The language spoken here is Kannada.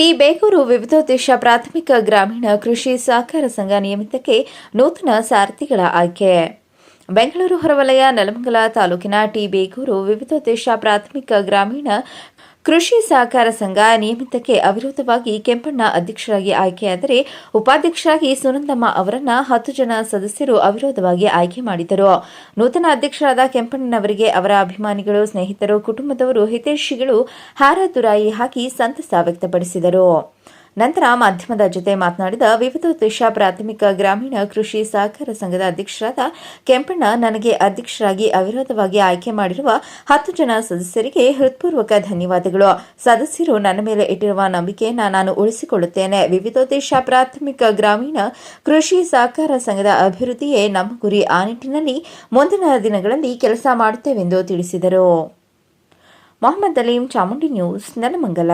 ಟಿ ಬೇಗೂರು ವಿವಿಧೋದ್ದೇಶ ಪ್ರಾಥಮಿಕ ಗ್ರಾಮೀಣ ಕೃಷಿ ಸಹಕಾರ ಸಂಘ ನಿಯಮಿತಕ್ಕೆ ನೂತನ ಸಾರಥಿಗಳ ಆಯ್ಕೆ. ಬೆಂಗಳೂರು ಹೊರವಲಯ, ನೆಲಮಂಗಲ ತಾಲೂಕಿನ ಟಿ ಬೇಗೂರು ವಿವಿಧೋದ್ದೇಶ ಪ್ರಾಥಮಿಕ ಗ್ರಾಮೀಣ ಕೃಷಿ ಸಹಕಾರ ಸಂಘ ನಿಯಮಿತಕ್ಕೆ ಅವಿರೋಧವಾಗಿ ಕೆಂಪಣ್ಣ ಅಧ್ಯಕ್ಷರಾಗಿ ಆಯ್ಕೆಯಾದರೆ ಉಪಾಧ್ಯಕ್ಷರಾಗಿ ಸುನಂದಮ್ಮ ಅವರನ್ನ ಹತ್ತು ಜನ ಸದಸ್ಯರು ಅವಿರೋಧವಾಗಿ ಆಯ್ಕೆ ಮಾಡಿದರು. ನೂತನ ಅಧ್ಯಕ್ಷರಾದ ಕೆಂಪಣ್ಣನವರಿಗೆ ಅವರ ಅಭಿಮಾನಿಗಳು, ಸ್ನೇಹಿತರು, ಕುಟುಂಬದವರು ಹಿತೈಷಿಗಳು ಹಾರ ತುರಾಯಿ ಹಾಕಿ ಸಂತಸ ವ್ಯಕ್ತಪಡಿಸಿದರು. ನಂತರ ಮಾಧ್ಯಮದ ಜೊತೆ ಮಾತನಾಡಿದ ವಿವಿಧೋದ್ದೇಶ ಪ್ರಾಥಮಿಕ ಗ್ರಾಮೀಣ ಕೃಷಿ ಸಹಕಾರ ಸಂಘದ ಅಧ್ಯಕ್ಷರಾದ ಕೆಂಪಣ್ಣ, ನನಗೆ ಅಧ್ಯಕ್ಷರಾಗಿ ಅವಿರೋಧವಾಗಿ ಆಯ್ಕೆ ಮಾಡಿರುವ ಹತ್ತು ಜನ ಸದಸ್ಯರಿಗೆ ಹೃತ್ಪೂರ್ವಕ ಧನ್ಯವಾದಗಳು. ಸದಸ್ಯರು ನನ್ನ ಮೇಲೆ ಇಟ್ಟಿರುವ ನಂಬಿಕೆಯನ್ನು ನಾನು ಉಳಿಸಿಕೊಳ್ಳುತ್ತೇನೆ. ವಿವಿಧೋದ್ದೇಶ ಪ್ರಾಥಮಿಕ ಗ್ರಾಮೀಣ ಕೃಷಿ ಸಹಕಾರ ಸಂಘದ ಅಭಿವೃದ್ಧಿಯೇ ನಮ್ಮ ಗುರಿ. ಆ ನಿಟ್ಟಿನಲ್ಲಿ ಮುಂದಿನ ದಿನಗಳಲ್ಲಿ ಕೆಲಸ ಮಾಡುತ್ತೇವೆಂದು ತಿಳಿಸಿದರು. ಮೊಹಮ್ಮದ್ ಅಲೀಂ ಚಾಮುಂಡಿ ನ್ಯೂಸ್, ನೆಲಮಂಗಲ.